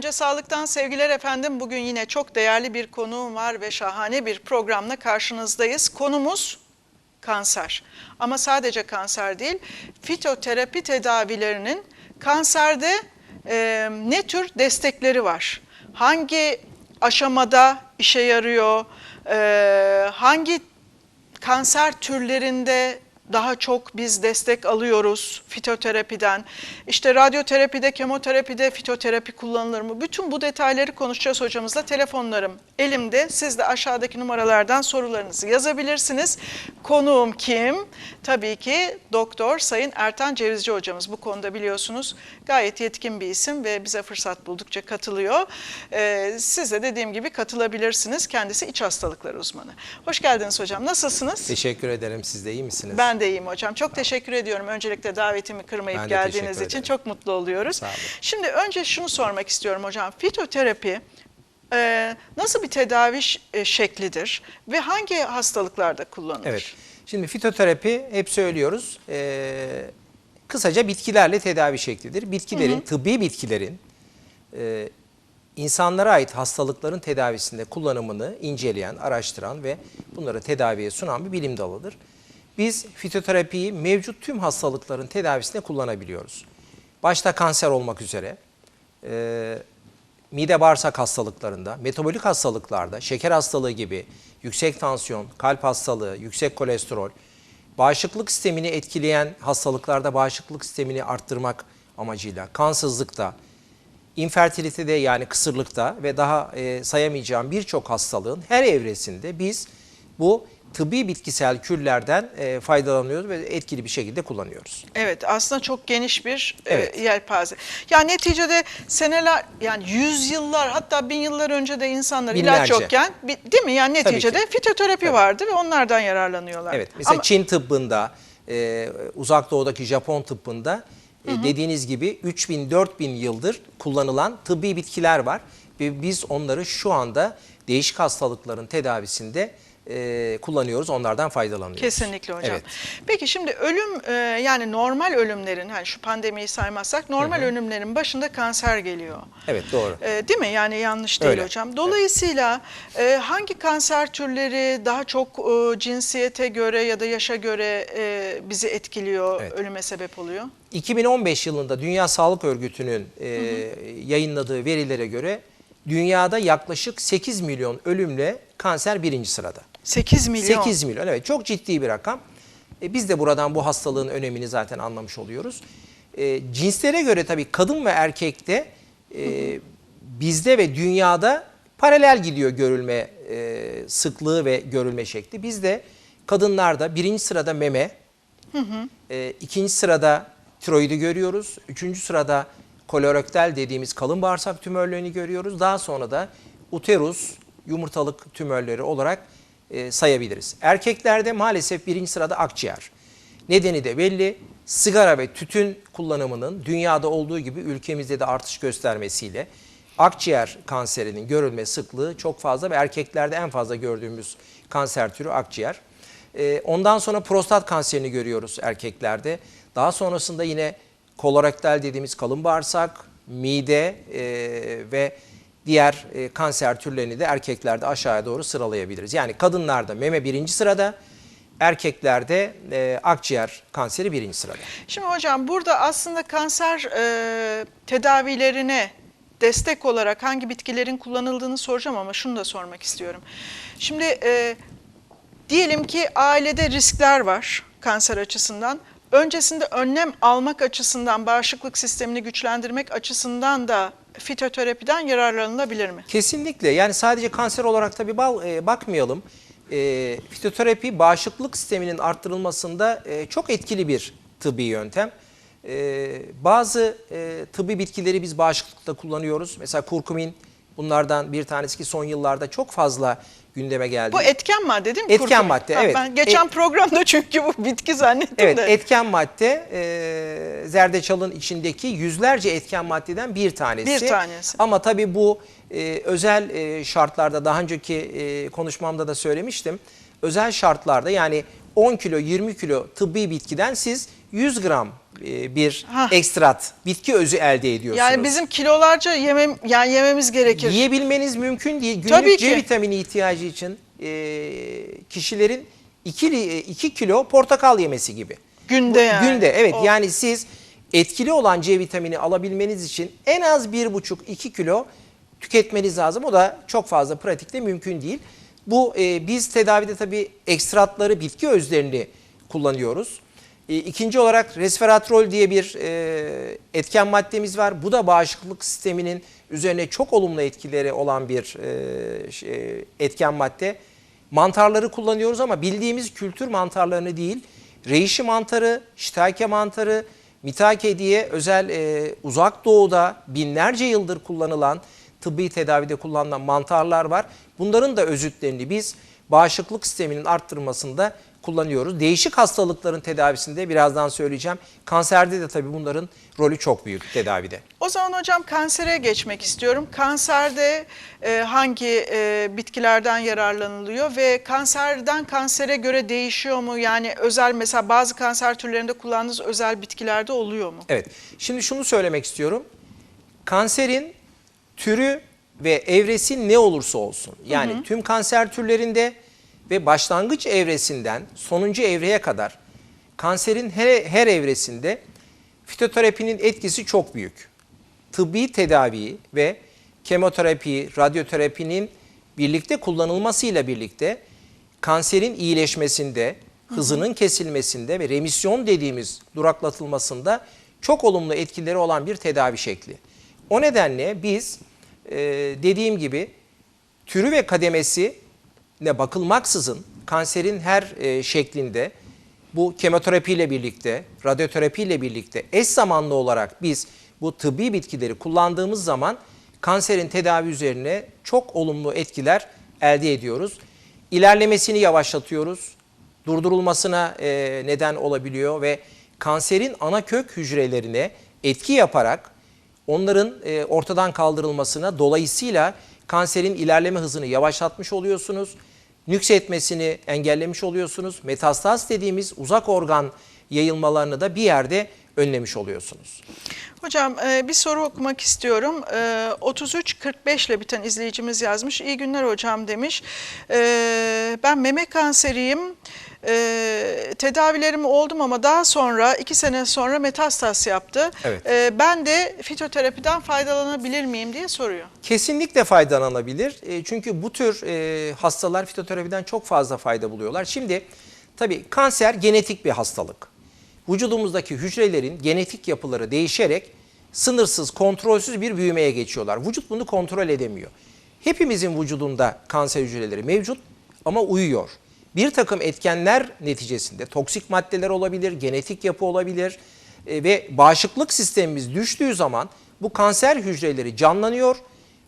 Önce sağlıktan sevgiler efendim. Bugün yine çok değerli bir konuğum var ve şahane bir programla karşınızdayız. Konumuz kanser. Ama sadece kanser değil, fitoterapi tedavilerinin kanserde e, ne tür destekleri var? Hangi aşamada işe yarıyor? E, hangi kanser türlerinde daha çok biz destek alıyoruz fitoterapiden. İşte radyoterapide, kemoterapide fitoterapi kullanılır mı? Bütün bu detayları konuşacağız hocamızla. Telefonlarım elimde. Siz de aşağıdaki numaralardan sorularınızı yazabilirsiniz. Konuğum kim? Tabii ki Doktor Sayın Ertan Cevizci hocamız. Bu konuda biliyorsunuz gayet yetkin bir isim ve bize fırsat buldukça katılıyor. Ee, siz de dediğim gibi katılabilirsiniz. Kendisi iç hastalıkları uzmanı. Hoş geldiniz hocam. Nasılsınız? Teşekkür ederim. Siz de iyi misiniz? Ben de iyiyim hocam. Çok teşekkür ediyorum. Öncelikle davetimi kırmayıp Ben de geldiğiniz teşekkür için ederim. çok mutlu oluyoruz. Sağ olun. Şimdi önce şunu sormak istiyorum hocam. Fitoterapi e, nasıl bir tedavi ş- e, şeklidir ve hangi hastalıklarda kullanılır? Evet. Şimdi fitoterapi hep söylüyoruz. Ee, kısaca bitkilerle tedavi şeklidir. Bitkilerin, tıbbi bitkilerin e, insanlara ait hastalıkların tedavisinde kullanımını inceleyen, araştıran ve bunları tedaviye sunan bir bilim dalıdır. Biz fitoterapiyi mevcut tüm hastalıkların tedavisinde kullanabiliyoruz. Başta kanser olmak üzere, e, mide bağırsak hastalıklarında, metabolik hastalıklarda, şeker hastalığı gibi yüksek tansiyon, kalp hastalığı, yüksek kolesterol, bağışıklık sistemini etkileyen hastalıklarda bağışıklık sistemini arttırmak amacıyla, kansızlıkta, infertilitede yani kısırlıkta ve daha e, sayamayacağım birçok hastalığın her evresinde biz bu tıbbi bitkisel kürlerden e, faydalanıyoruz ve etkili bir şekilde kullanıyoruz. Evet aslında çok geniş bir e, Evet. yelpaze. Yani neticede seneler yani yüzyıllar hatta bin yıllar önce de insanlar ilaç Binlerce. yokken bi- değil mi? Yani neticede fitoterapi Tabii. vardı ve onlardan yararlanıyorlar. Evet. Mesela Ama- Çin tıbbında, e, uzak doğudaki Japon tıbbında e, dediğiniz gibi 3000-4000 yıldır kullanılan tıbbi bitkiler var. Ve biz onları şu anda değişik hastalıkların tedavisinde e, kullanıyoruz, onlardan faydalanıyoruz. Kesinlikle hocam. Evet. Peki şimdi ölüm e, yani normal ölümlerin hani şu pandemiyi saymazsak normal ölümlerin başında kanser geliyor. Evet doğru. E, değil mi? Yani yanlış değil Öyle. hocam. Dolayısıyla e, hangi kanser türleri daha çok e, cinsiyete göre ya da yaşa göre e, bizi etkiliyor, Evet. ölüme sebep oluyor? 2015 yılında Dünya Sağlık Örgütü'nün e, yayınladığı verilere göre dünyada yaklaşık 8 milyon ölümle kanser birinci sırada. 8 milyon. 8 milyon evet çok ciddi bir rakam. E, biz de buradan bu hastalığın önemini zaten anlamış oluyoruz. E, cinslere göre tabii kadın ve erkekte e, bizde ve dünyada paralel gidiyor görülme e, sıklığı ve görülme şekli. Bizde kadınlarda birinci sırada meme, e, ikinci sırada tiroidi görüyoruz. Üçüncü sırada kolorektal dediğimiz kalın bağırsak tümörlerini görüyoruz. Daha sonra da uterus, yumurtalık tümörleri olarak e, sayabiliriz. Erkeklerde maalesef birinci sırada akciğer. Nedeni de belli. Sigara ve tütün kullanımının dünyada olduğu gibi ülkemizde de artış göstermesiyle akciğer kanserinin görülme sıklığı çok fazla ve erkeklerde en fazla gördüğümüz kanser türü akciğer. Ee, Ondan sonra prostat kanserini görüyoruz erkeklerde. Daha sonrasında yine kolorektal dediğimiz kalın bağırsak, mide e, ve diğer e, kanser türlerini de erkeklerde aşağıya doğru sıralayabiliriz. Yani kadınlarda meme birinci sırada, erkeklerde e, akciğer kanseri birinci sırada. Şimdi hocam burada aslında kanser e, tedavilerine destek olarak hangi bitkilerin kullanıldığını soracağım ama şunu da sormak istiyorum. Şimdi e, diyelim ki ailede riskler var kanser açısından. Öncesinde önlem almak açısından, bağışıklık sistemini güçlendirmek açısından da fitoterapiden yararlanılabilir mi? Kesinlikle yani sadece kanser olarak tabii e, bakmayalım. E, fitoterapi bağışıklık sisteminin arttırılmasında e, çok etkili bir tıbbi yöntem. E, bazı e, tıbbi bitkileri biz bağışıklıkta kullanıyoruz. Mesela kurkumin bunlardan bir tanesi ki son yıllarda çok fazla gündeme geldi. Bu etken madde değil mi? Etken kurkumin? madde, Ha, evet. Ben geçen E- programda çünkü bu bitki zannettim Evet de. etken madde e, zerdeçalın içindeki yüzlerce etken maddeden bir tanesi. Bir tanesi. Ama tabii bu e, özel e, şartlarda daha önceki e, konuşmamda da söylemiştim. Özel şartlarda yani 10 kilo 20 kilo tıbbi bitkiden siz 100 gram e, bir Hah. ekstrat bitki özü elde ediyorsunuz. Yani bizim kilolarca yemem yani yememiz gerekir. Yiyebilmeniz mümkün değil. Günlük Tabii C ki. vitamini ihtiyacı için e, kişilerin 2, 2 kilo portakal yemesi gibi. Günde yani. Günde evet O- yani siz etkili olan C vitamini alabilmeniz için en az 1,5-2 kilo tüketmeniz lazım. O da çok fazla pratikte mümkün değil. Bu e, biz tedavide tabii ekstratları, bitki özlerini kullanıyoruz. E, ikinci olarak resveratrol diye bir e, etken maddemiz var. Bu da bağışıklık sisteminin üzerine çok olumlu etkileri olan bir e, şey, etken madde. Mantarları kullanıyoruz ama bildiğimiz kültür mantarlarını değil, reishi mantarı, shiitake mantarı, mitake diye özel e, uzak doğuda binlerce yıldır kullanılan, tıbbi tedavide kullanılan mantarlar var. Bunların da özütlerini biz bağışıklık sisteminin arttırmasında kullanıyoruz. Değişik hastalıkların tedavisinde birazdan söyleyeceğim. Kanserde de tabii bunların rolü çok büyük tedavide. O zaman hocam kansere geçmek istiyorum. Kanserde e, hangi e, bitkilerden yararlanılıyor ve kanserden kansere göre değişiyor mu? Yani özel mesela bazı kanser türlerinde kullandığınız özel bitkilerde oluyor mu? Evet. Şimdi şunu söylemek istiyorum. Kanserin türü ve evresi ne olursa olsun. Yani tüm kanser türlerinde ve başlangıç evresinden sonuncu evreye kadar kanserin her, her evresinde fitoterapinin etkisi çok büyük. Tıbbi tedavi ve kemoterapi, radyoterapinin birlikte kullanılmasıyla birlikte kanserin iyileşmesinde, hızının kesilmesinde ve remisyon dediğimiz duraklatılmasında çok olumlu etkileri olan bir tedavi şekli. O nedenle biz e, dediğim gibi türü ve kademesi ne bakılmaksızın kanserin her e, şeklinde bu kemoterapi ile birlikte, radyoterapi ile birlikte eş zamanlı olarak biz bu tıbbi bitkileri kullandığımız zaman kanserin tedavi üzerine çok olumlu etkiler elde ediyoruz. İlerlemesini yavaşlatıyoruz, durdurulmasına e, neden olabiliyor ve kanserin ana kök hücrelerine etki yaparak onların e, ortadan kaldırılmasına dolayısıyla kanserin ilerleme hızını yavaşlatmış oluyorsunuz. Nüksetmesini engellemiş oluyorsunuz. Metastaz dediğimiz uzak organ yayılmalarını da bir yerde önlemiş oluyorsunuz. Hocam e, bir soru okumak istiyorum. E, 3345 ile biten izleyicimiz yazmış. İyi günler hocam demiş. E, ben meme kanseriyim. E, tedavilerimi oldum ama daha sonra iki sene sonra metastas yaptı. Evet. E, ben de fitoterapiden faydalanabilir miyim diye soruyor. Kesinlikle faydalanabilir. E, çünkü bu tür e, hastalar fitoterapiden çok fazla fayda buluyorlar. Şimdi tabii kanser genetik bir hastalık. Vücudumuzdaki hücrelerin genetik yapıları değişerek sınırsız, kontrolsüz bir büyümeye geçiyorlar. Vücut bunu kontrol edemiyor. Hepimizin vücudunda kanser hücreleri mevcut ama uyuyor. Bir takım etkenler neticesinde toksik maddeler olabilir, genetik yapı olabilir e, ve bağışıklık sistemimiz düştüğü zaman bu kanser hücreleri canlanıyor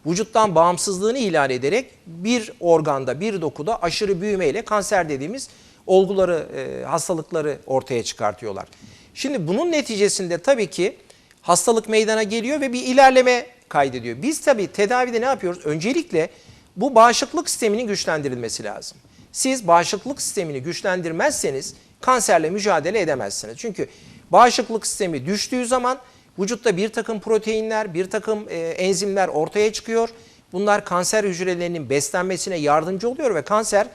vücuttan bağımsızlığını ilan ederek bir organda, bir dokuda aşırı büyümeyle kanser dediğimiz olguları, e, hastalıkları ortaya çıkartıyorlar. Şimdi bunun neticesinde tabii ki hastalık meydana geliyor ve bir ilerleme kaydediyor. Biz tabii tedavide ne yapıyoruz? Öncelikle bu bağışıklık sisteminin güçlendirilmesi lazım. Siz bağışıklık sistemini güçlendirmezseniz kanserle mücadele edemezsiniz. Çünkü bağışıklık sistemi düştüğü zaman vücutta bir takım proteinler, bir takım e, enzimler ortaya çıkıyor. Bunlar kanser hücrelerinin beslenmesine yardımcı oluyor ve kanser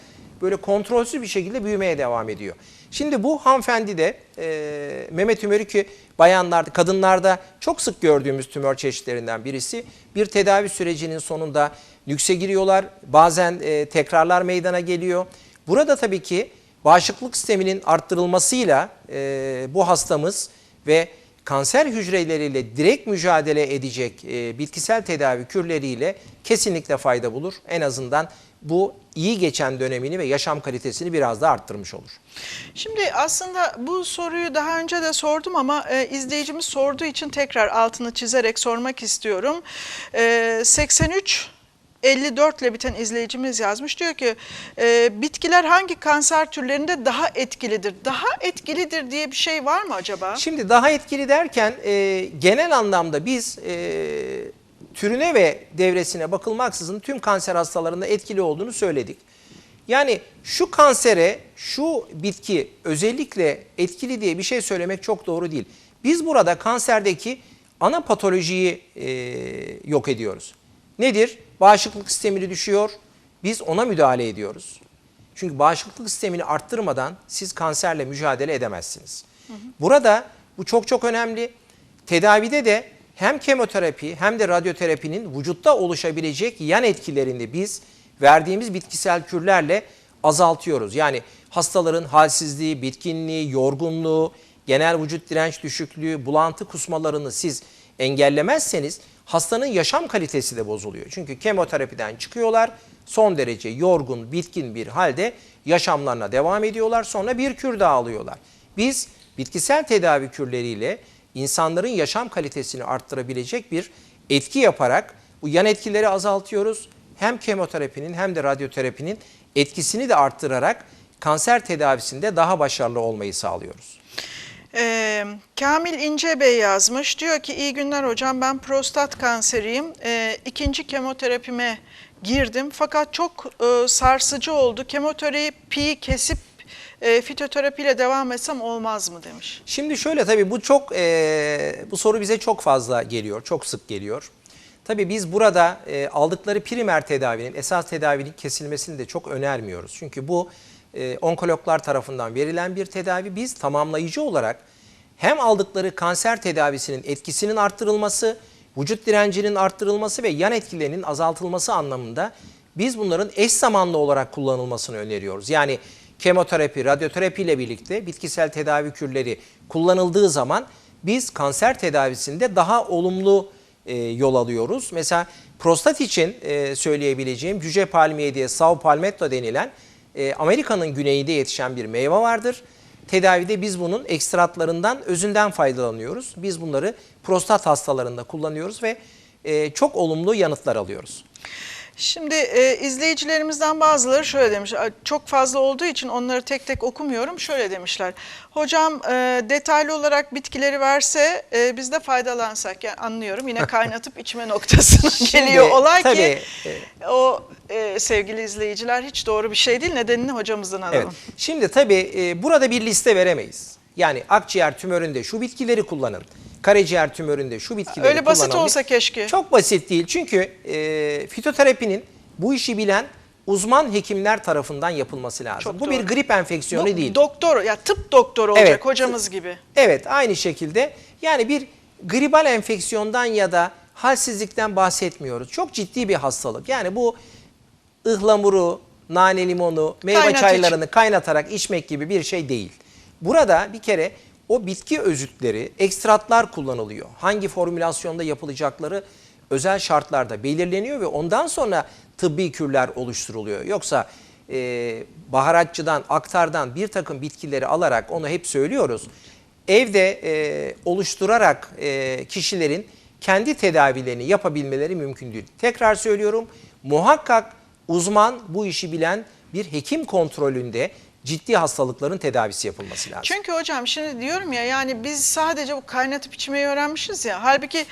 böyle kontrolsüz bir şekilde büyümeye devam ediyor. Şimdi bu hanımefendi de e, meme tümörü ki bayanlarda, kadınlarda çok sık gördüğümüz tümör çeşitlerinden birisi. Bir tedavi sürecinin sonunda nükse giriyorlar. Bazen e, tekrarlar meydana geliyor. Burada tabii ki bağışıklık sisteminin arttırılmasıyla e, bu hastamız ve kanser hücreleriyle direkt mücadele edecek e, bitkisel tedavi kürleriyle kesinlikle fayda bulur. En azından bu iyi geçen dönemini ve yaşam kalitesini biraz da arttırmış olur. Şimdi aslında bu soruyu daha önce de sordum ama e, izleyicimiz sorduğu için tekrar altını çizerek sormak istiyorum. E, 83 54 ile biten izleyicimiz yazmış. Diyor ki e, bitkiler hangi kanser türlerinde daha etkilidir? Daha etkilidir diye bir şey var mı acaba? Şimdi daha etkili derken e, genel anlamda biz e, türüne ve devresine bakılmaksızın tüm kanser hastalarında etkili olduğunu söyledik. Yani şu kansere şu bitki özellikle etkili diye bir şey söylemek çok doğru değil. Biz burada kanserdeki ana patolojiyi e, yok ediyoruz. Nedir? Bağışıklık sistemini düşüyor. Biz ona müdahale ediyoruz. Çünkü bağışıklık sistemini arttırmadan siz kanserle mücadele edemezsiniz. Burada bu çok çok önemli. Tedavide de hem kemoterapi hem de radyoterapinin vücutta oluşabilecek yan etkilerini biz verdiğimiz bitkisel kürlerle azaltıyoruz. Yani hastaların halsizliği, bitkinliği, yorgunluğu, genel vücut direnç düşüklüğü, bulantı kusmalarını siz engellemezseniz hastanın yaşam kalitesi de bozuluyor. Çünkü kemoterapiden çıkıyorlar, son derece yorgun, bitkin bir halde yaşamlarına devam ediyorlar. Sonra bir kür daha alıyorlar. Biz bitkisel tedavi kürleriyle insanların yaşam kalitesini arttırabilecek bir etki yaparak bu yan etkileri azaltıyoruz. Hem kemoterapinin hem de radyoterapinin etkisini de arttırarak kanser tedavisinde daha başarılı olmayı sağlıyoruz. Ee, Kamil İnce Bey yazmış. Diyor ki iyi günler hocam ben prostat kanseriyim. Ee, ikinci kemoterapime girdim fakat çok e, sarsıcı oldu. Kemoterapiyi kesip e, fitoterapiyle devam etsem olmaz mı demiş. Şimdi şöyle tabii bu çok e, bu soru bize çok fazla geliyor, çok sık geliyor. Tabii biz burada e, aldıkları primer tedavinin, esas tedavinin kesilmesini de çok önermiyoruz. Çünkü bu e, onkologlar tarafından verilen bir tedavi. Biz tamamlayıcı olarak hem aldıkları kanser tedavisinin etkisinin arttırılması, vücut direncinin arttırılması ve yan etkilerinin azaltılması anlamında biz bunların eş zamanlı olarak kullanılmasını öneriyoruz. Yani kemoterapi, radyoterapi ile birlikte bitkisel tedavi kürleri kullanıldığı zaman biz kanser tedavisinde daha olumlu e, yol alıyoruz. Mesela prostat için e, söyleyebileceğim cüce palmiye diye Sao palmetto denilen e, Amerika'nın güneyinde yetişen bir meyve vardır. Tedavide biz bunun ekstratlarından, özünden faydalanıyoruz. Biz bunları prostat hastalarında kullanıyoruz ve e, çok olumlu yanıtlar alıyoruz. Şimdi e, izleyicilerimizden bazıları şöyle demiş. "Ay, Çok fazla olduğu için onları tek tek okumuyorum. Şöyle demişler. Hocam e, detaylı olarak bitkileri verse e, biz de faydalansak. Yani anlıyorum yine kaynatıp içme noktasına Şimdi, geliyor olay ki tabii, o e, sevgili izleyiciler hiç doğru bir şey değil. Nedenini hocamızdan alalım. Evet. Şimdi tabii e, burada bir liste veremeyiz. Yani akciğer tümöründe şu bitkileri kullanın. Karaciğer tümöründe şu bitkileri Öyle basit kullanın. olsa keşke. Çok basit değil. Çünkü e, fitoterapinin bu işi bilen uzman hekimler tarafından yapılması lazım. Çok bu doğru. bir grip enfeksiyonu Do- değil. Doktor ya tıp doktoru olacak Evet. hocamız gibi. Evet aynı şekilde yani bir gribal enfeksiyondan ya da halsizlikten bahsetmiyoruz. Çok ciddi bir hastalık. Yani bu ıhlamuru, nane limonu, meyve Kaynat çaylarını kaynatarak içmek gibi bir şey değil. Burada bir kere o bitki özütleri, ekstratlar kullanılıyor. Hangi formülasyonda yapılacakları özel şartlarda belirleniyor ve ondan sonra tıbbi kürler oluşturuluyor. Yoksa e, baharatçıdan, aktardan bir takım bitkileri alarak onu hep söylüyoruz. Evde e, oluşturarak e, kişilerin kendi tedavilerini yapabilmeleri mümkün değil. Tekrar söylüyorum muhakkak uzman bu işi bilen bir hekim kontrolünde ciddi hastalıkların tedavisi yapılması lazım. Çünkü hocam şimdi diyorum ya yani biz sadece bu kaynatıp içmeyi öğrenmişiz ya. Halbuki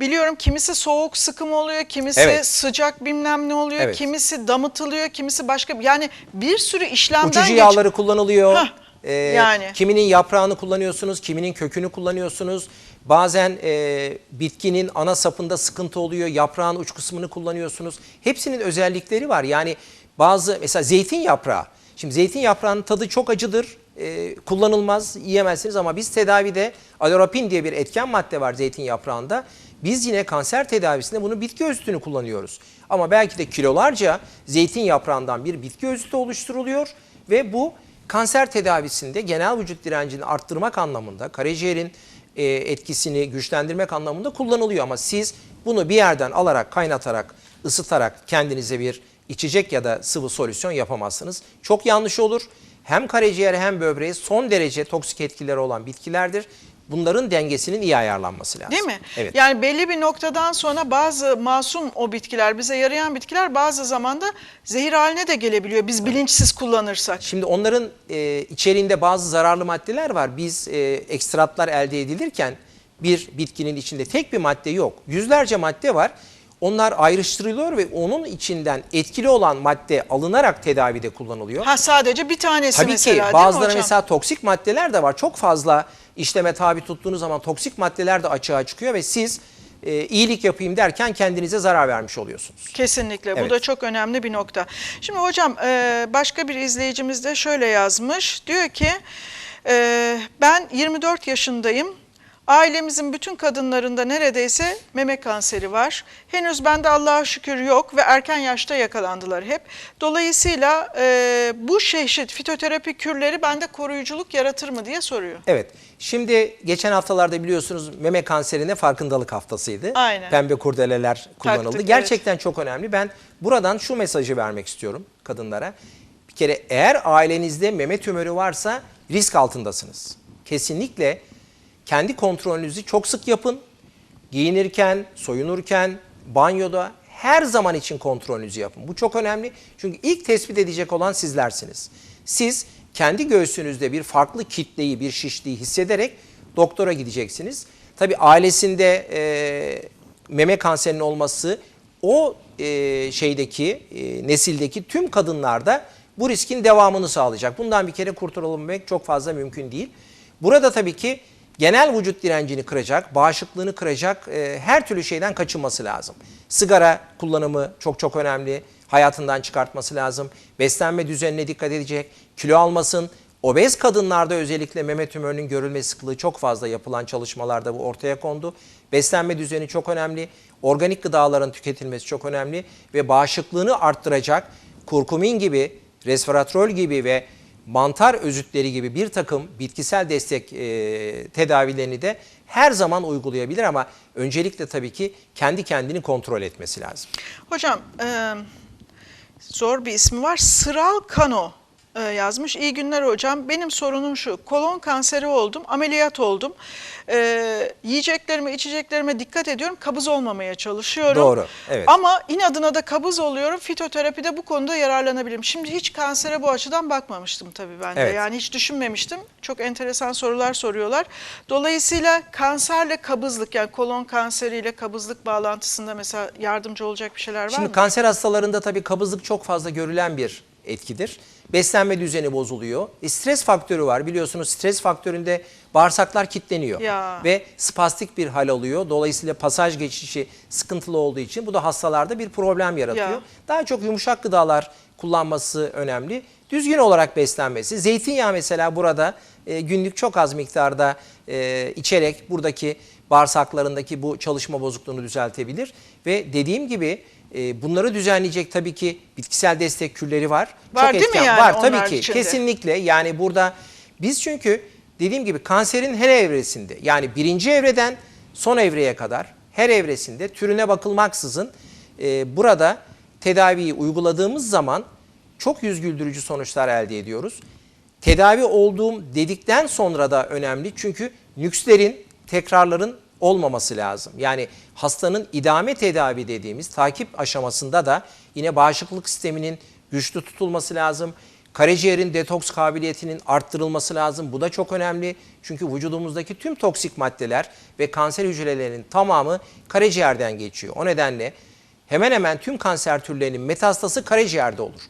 biliyorum kimisi soğuk sıkım oluyor, kimisi Evet. sıcak bilmem ne oluyor, Evet. kimisi damıtılıyor, kimisi başka yani bir sürü işlemden Uçucu geç- yağları kullanılıyor. Hah, Ee, yani. Kiminin yaprağını kullanıyorsunuz, kiminin kökünü kullanıyorsunuz. Bazen e, bitkinin ana sapında sıkıntı oluyor, yaprağın uç kısmını kullanıyorsunuz. Hepsinin özellikleri var. Yani bazı mesela zeytin yaprağı. Şimdi zeytin yaprağının tadı çok acıdır. e, kullanılmaz, yiyemezsiniz ama biz tedavide alorapin diye bir etken madde var zeytin yaprağında. Biz yine kanser tedavisinde bunu bitki özütünü kullanıyoruz. Ama belki de kilolarca zeytin yaprağından bir bitki özütü oluşturuluyor ve bu kanser tedavisinde genel vücut direncini arttırmak anlamında, karaciğerin e, etkisini güçlendirmek anlamında kullanılıyor. Ama siz bunu bir yerden alarak, kaynatarak, ısıtarak kendinize bir içecek ya da sıvı solüsyon yapamazsınız. Çok yanlış olur. Hem karaciğere hem böbreğe son derece toksik etkileri olan bitkilerdir. Bunların dengesinin iyi ayarlanması lazım. Değil mi? Evet. Yani belli bir noktadan sonra bazı masum o bitkiler, bize yarayan bitkiler bazı zamanda zehir haline de gelebiliyor biz bilinçsiz kullanırsak. Şimdi onların e, içeriğinde bazı zararlı maddeler var. Biz e, ekstratlar elde edilirken bir bitkinin içinde tek bir madde yok. Yüzlerce madde var. Onlar ayrıştırılıyor ve onun içinden etkili olan madde alınarak tedavide kullanılıyor. Ha sadece bir tanesi Tabii mesela ki değil bazıları mesela toksik maddeler de var. Çok fazla işleme tabi tuttuğunuz zaman toksik maddeler de açığa çıkıyor ve siz e, iyilik yapayım derken kendinize zarar vermiş oluyorsunuz. Kesinlikle. Bu Evet. da çok önemli bir nokta. Şimdi hocam e, başka bir izleyicimiz de şöyle yazmış. Diyor ki e, ben 24 yaşındayım. Ailemizin bütün kadınlarında neredeyse meme kanseri var. Henüz bende Allah'a şükür yok ve erken yaşta yakalandılar hep. Dolayısıyla e, bu çeşit fitoterapi kürleri bende koruyuculuk yaratır mı diye soruyor. Evet. Şimdi geçen haftalarda biliyorsunuz meme kanserine farkındalık haftasıydı. Aynen. Pembe kurdeleler kullanıldı. Taktık, Gerçekten çok önemli. Ben buradan şu mesajı vermek istiyorum kadınlara. Bir kere eğer ailenizde meme tümörü varsa risk altındasınız. Kesinlikle kendi kontrolünüzü çok sık yapın. Giyinirken, soyunurken, banyoda her zaman için kontrolünüzü yapın. Bu çok önemli. Çünkü ilk tespit edecek olan sizlersiniz. Siz kendi göğsünüzde bir farklı kitleyi, bir şişliği hissederek doktora gideceksiniz. Tabii ailesinde e, meme kanserinin olması o e, şeydeki, e, nesildeki tüm kadınlarda bu riskin devamını sağlayacak. Bundan bir kere kurtulabilmek çok fazla mümkün değil. Burada tabii ki genel vücut direncini kıracak, bağışıklığını kıracak e, her türlü şeyden kaçınması lazım. Sigara kullanımı çok çok önemli. Hayatından çıkartması lazım. Beslenme düzenine dikkat edecek. Kilo almasın. Obez kadınlarda özellikle meme tümörünün görülme sıklığı çok fazla yapılan çalışmalarda bu ortaya kondu. Beslenme düzeni çok önemli. Organik gıdaların tüketilmesi çok önemli ve bağışıklığını arttıracak kurkumin gibi, resveratrol gibi ve mantar özütleri gibi bir takım bitkisel destek e, tedavilerini de her zaman uygulayabilir ama öncelikle tabii ki kendi kendini kontrol etmesi lazım. Hocam e, zor bir ismi var. Sıral Kano yazmış. İyi günler hocam. Benim sorunum şu. Kolon kanseri oldum. Ameliyat oldum. E, yiyeceklerime, içeceklerime dikkat ediyorum. Kabız olmamaya çalışıyorum. Doğru, evet. Ama inadına da kabız oluyorum. Fitoterapide bu konuda yararlanabilirim. Şimdi hiç kansere bu açıdan bakmamıştım tabii ben de. Evet. Yani hiç düşünmemiştim. Çok enteresan sorular soruyorlar. Dolayısıyla kanserle kabızlık yani kolon kanseriyle kabızlık bağlantısında mesela yardımcı olacak bir şeyler var Şimdi mı? kanser hastalarında tabii kabızlık çok fazla görülen bir etkidir. Beslenme düzeni bozuluyor. E, stres faktörü var. Biliyorsunuz stres faktöründe bağırsaklar kilitleniyor. Ya. Ve spastik bir hal alıyor. Dolayısıyla pasaj geçişi sıkıntılı olduğu için bu da hastalarda bir problem yaratıyor. Ya. Daha çok yumuşak gıdalar kullanması önemli. Düzgün olarak beslenmesi. Zeytinyağı mesela burada e, günlük çok az miktarda e, içerek buradaki bağırsaklarındaki bu çalışma bozukluğunu düzeltebilir. Ve dediğim gibi e, bunları düzenleyecek tabii ki bitkisel destek kürleri var. Var değil mi etken- yani Var onlar tabii ki. içinde? Kesinlikle yani burada biz çünkü dediğim gibi kanserin her evresinde yani birinci evreden son evreye kadar her evresinde türüne bakılmaksızın e, burada tedaviyi uyguladığımız zaman çok yüz güldürücü sonuçlar elde ediyoruz. Tedavi olduğum dedikten sonra da önemli çünkü nükslerin, tekrarların olmaması lazım. Yani hastanın idame tedavi dediğimiz takip aşamasında da yine bağışıklık sisteminin güçlü tutulması lazım. Karaciğerin detoks kabiliyetinin arttırılması lazım. Bu da çok önemli. Çünkü vücudumuzdaki tüm toksik maddeler ve kanser hücrelerinin tamamı karaciğerden geçiyor. O nedenle hemen hemen tüm kanser türlerinin metastası karaciğerde olur.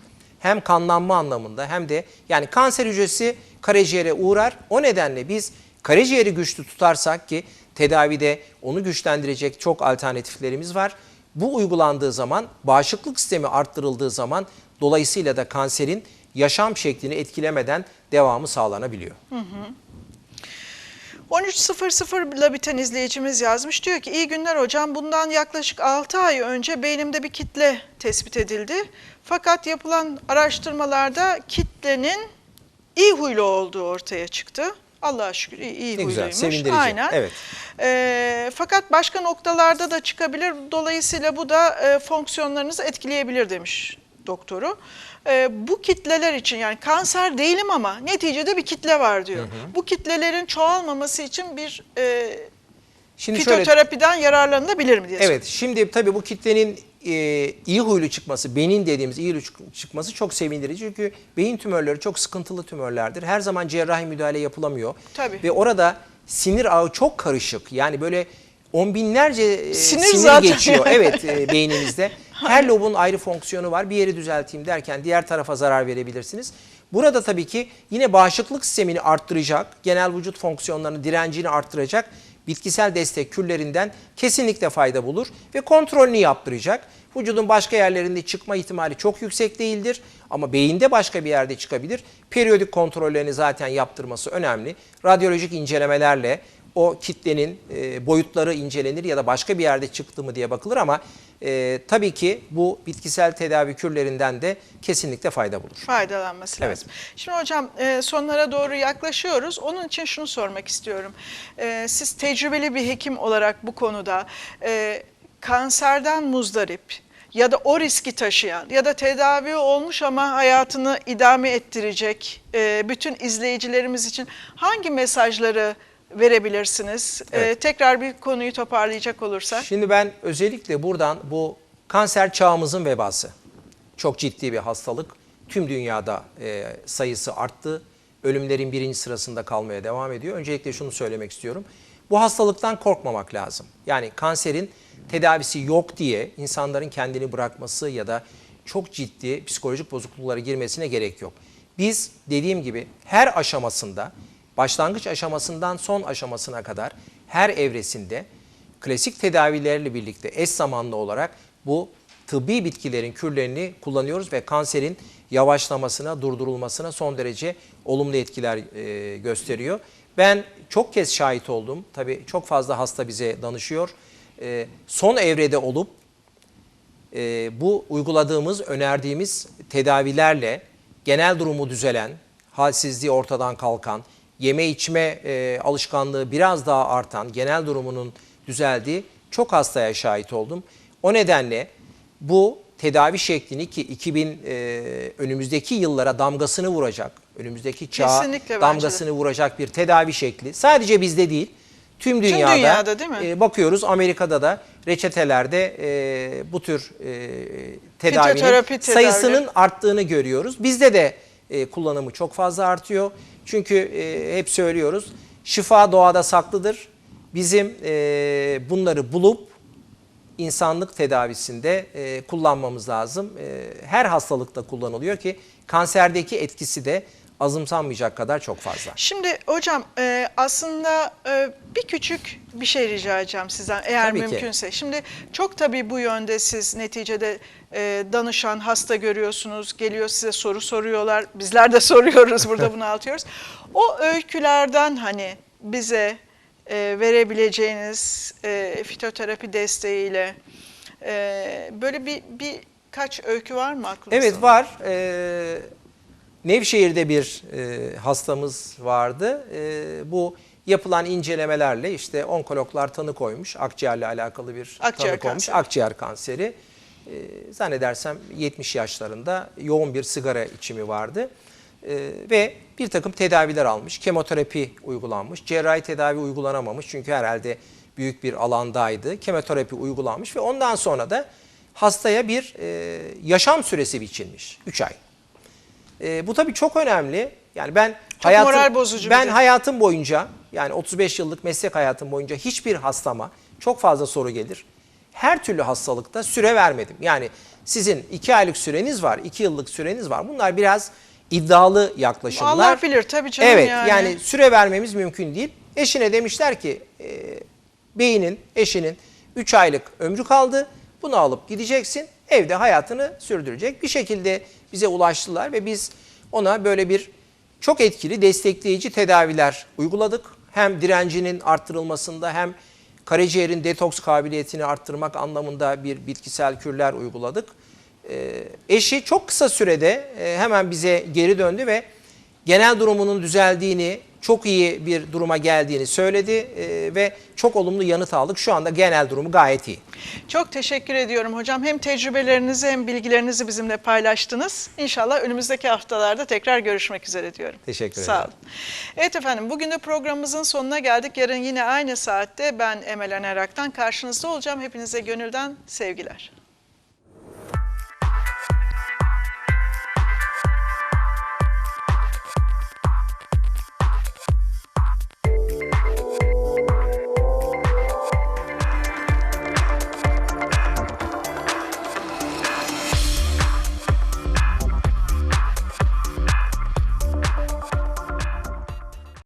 Hem kanlanma anlamında hem de yani kanser hücresi karaciğere uğrar. O nedenle biz karaciğeri güçlü tutarsak ki tedavide onu güçlendirecek çok alternatiflerimiz var. Bu uygulandığı zaman bağışıklık sistemi arttırıldığı zaman dolayısıyla da kanserin yaşam şeklini etkilemeden devamı sağlanabiliyor. 13.00 ile biten izleyicimiz yazmış. Diyor ki iyi günler hocam bundan yaklaşık 6 ay önce beynimde bir kitle tespit edildi. Fakat yapılan araştırmalarda kitlenin iyi huylu olduğu ortaya çıktı. Allah'a şükür iyi, iyi Ne güzel, sevindirici. Aynen. Evet. Ee, fakat başka noktalarda da çıkabilir. Dolayısıyla bu da e, fonksiyonlarınızı etkileyebilir demiş doktoru. Ee, bu kitleler için yani kanser değilim ama neticede bir kitle var diyor. Bu kitlelerin çoğalmaması için bir e, Şimdi şöyle fitoterapiden yararlanılabilir mi diye Evet şimdi tabii bu kitlenin e, iyi huylu çıkması, beyin dediğimiz iyi huylu çık- çıkması çok sevindirici. Çünkü beyin tümörleri çok sıkıntılı tümörlerdir. Her zaman cerrahi müdahale yapılamıyor. Tabii. Ve orada sinir ağı çok karışık. Yani böyle on binlerce e, Sinir sinir, zaten geçiyor. Evet e, beynimizde. Her lobun ayrı fonksiyonu var. Bir yeri düzelteyim derken diğer tarafa zarar verebilirsiniz. Burada tabii ki yine bağışıklık sistemini arttıracak, genel vücut fonksiyonlarını, direncini arttıracak bitkisel destek küllerinden kesinlikle fayda bulur ve kontrolünü yaptıracak. Vücudun başka yerlerinde çıkma ihtimali çok yüksek değildir ama beyinde başka bir yerde çıkabilir. Periyodik kontrollerini zaten yaptırması önemli. Radyolojik incelemelerle o kitlenin e, boyutları incelenir ya da başka bir yerde çıktı mı diye bakılır ama e, tabii ki bu bitkisel tedavi kürlerinden de kesinlikle fayda bulur. faydalanması Evet. lazım. Şimdi hocam e, sonlara doğru yaklaşıyoruz. Onun için şunu sormak istiyorum. E, Siz tecrübeli bir hekim olarak bu konuda e, kanserden muzdarip ya da o riski taşıyan ya da tedavi olmuş ama hayatını idame ettirecek e, bütün izleyicilerimiz için hangi mesajları verebilirsiniz? E, Evet. Tekrar bir konuyu toparlayacak olursak. Şimdi ben özellikle buradan bu kanser çağımızın vebası. Çok ciddi bir hastalık. Tüm dünyada e, sayısı arttı. Ölümlerin birinci sırasında kalmaya devam ediyor. Öncelikle şunu söylemek istiyorum. Bu hastalıktan korkmamak lazım. Yani kanserin tedavisi yok diye insanların kendini bırakması ya da çok ciddi psikolojik bozukluklara girmesine gerek yok. Biz dediğim gibi her aşamasında başlangıç aşamasından son aşamasına kadar her evresinde klasik tedavilerle birlikte eş zamanlı olarak bu tıbbi bitkilerin kürlerini kullanıyoruz ve kanserin yavaşlamasına, durdurulmasına son derece olumlu etkiler e, gösteriyor. Ben çok kez şahit oldum. Tabii çok fazla hasta bize danışıyor. E, son evrede olup e, bu uyguladığımız, önerdiğimiz tedavilerle genel durumu düzelen, halsizliği ortadan kalkan, yeme içme e, alışkanlığı biraz daha artan, genel durumunun düzeldiği çok hastaya şahit oldum. O nedenle bu tedavi şeklini ki 2000 e, önümüzdeki yıllara damgasını vuracak, önümüzdeki çağa Kesinlikle bence de. damgasını vuracak bir tedavi şekli. Sadece bizde değil, tüm dünyada, dünyada değil mi? e, bakıyoruz Amerika'da da reçetelerde e, bu tür e, tedavinin tedavileri. sayısının arttığını görüyoruz. Bizde de e, kullanımı çok fazla artıyor. Çünkü e, hep söylüyoruz şifa doğada saklıdır. Bizim e, bunları bulup insanlık tedavisinde e, kullanmamız lazım. E, her hastalıkta kullanılıyor ki kanserdeki etkisi de azımsanmayacak kadar çok fazla. Şimdi hocam e, aslında e, bir küçük bir şey rica edeceğim sizden eğer Tabii ki. mümkünse. Şimdi çok tabii bu yönde siz neticede e, danışan hasta görüyorsunuz, geliyor size soru soruyorlar. Bizler de soruyoruz burada bunu atıyoruz. O öykülerden hani bize e, verebileceğiniz e, fitoterapi desteğiyle e, böyle bir birkaç öykü var mı aklınızda? Evet var. Ee, Nevşehir'de bir e, hastamız vardı. E, bu yapılan incelemelerle işte onkologlar tanı koymuş. Akciğerle alakalı bir Akciğer tanı koymuş. kanseri. Akciğer kanseri. E, zannedersem 70 yaşlarında yoğun bir sigara içimi vardı. E, ve bir takım tedaviler almış. Kemoterapi uygulanmış. Cerrahi tedavi uygulanamamış. Çünkü herhalde büyük bir alandaydı. Kemoterapi uygulanmış ve ondan sonra da hastaya bir e, yaşam süresi biçilmiş. 3 ay. E, bu tabii çok önemli. Yani ben hayatım, moral bozucu ben hayatım boyunca yani 35 yıllık meslek hayatım boyunca hiçbir hastama çok fazla soru gelir. Her türlü hastalıkta süre vermedim. Yani sizin 2 aylık süreniz var, 2 yıllık süreniz var. Bunlar biraz iddialı yaklaşımlar. Allah bilir tabii canım evet, yani. yani süre vermemiz mümkün değil. Eşine demişler ki e, beyinin, eşinin 3 aylık ömrü kaldı. Bunu alıp gideceksin. Evde hayatını sürdürecek. Bir şekilde bize ulaştılar ve biz ona böyle bir çok etkili destekleyici tedaviler uyguladık. Hem direncinin arttırılmasında hem karaciğerin detoks kabiliyetini arttırmak anlamında bir bitkisel kürler uyguladık. Ee, eşi çok kısa sürede e, hemen bize geri döndü ve genel durumunun düzeldiğini, çok iyi bir duruma geldiğini söyledi e, ve çok olumlu yanıt aldık. Şu anda genel durumu gayet iyi. Çok teşekkür ediyorum hocam. Hem tecrübelerinizi hem bilgilerinizi bizimle paylaştınız. İnşallah önümüzdeki haftalarda tekrar görüşmek üzere diyorum. Teşekkür Sağ ederim. olun. Evet efendim bugün de programımızın sonuna geldik. Yarın yine aynı saatte ben Emel Anerak'tan karşınızda olacağım. Hepinize gönülden sevgiler.